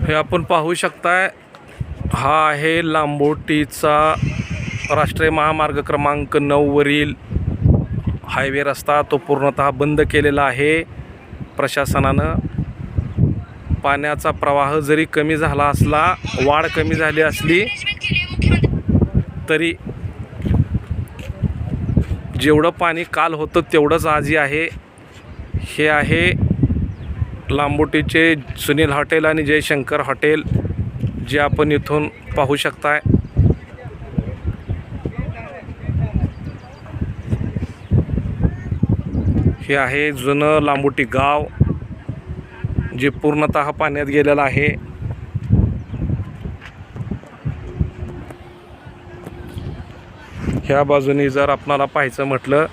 हे आपण पाहू शकताय हा आहे लांबोटीचा राष्ट्रीय महामार्ग क्रमांक नऊवरील हायवे रस्ता. तो पूर्णतः बंद केलेला आहे प्रशासनानं. पाण्याचा प्रवाह जरी कमी झाला असला वाढ कमी झाली असली तरी जेवढं पाणी काल होतं तेवढंच आजही आहे. हे आहे लांबोटीचे सुनील हॉटेल आणि जयशंकर हॉटेल जे आपण इथून पाहू शकताय. हे आहे जुनं लांबोटी गाव जे पूर्णतः पाण्यात गेलेलं आहे. ह्या बाजूनी जर आपणाला पाहायचं म्हटलं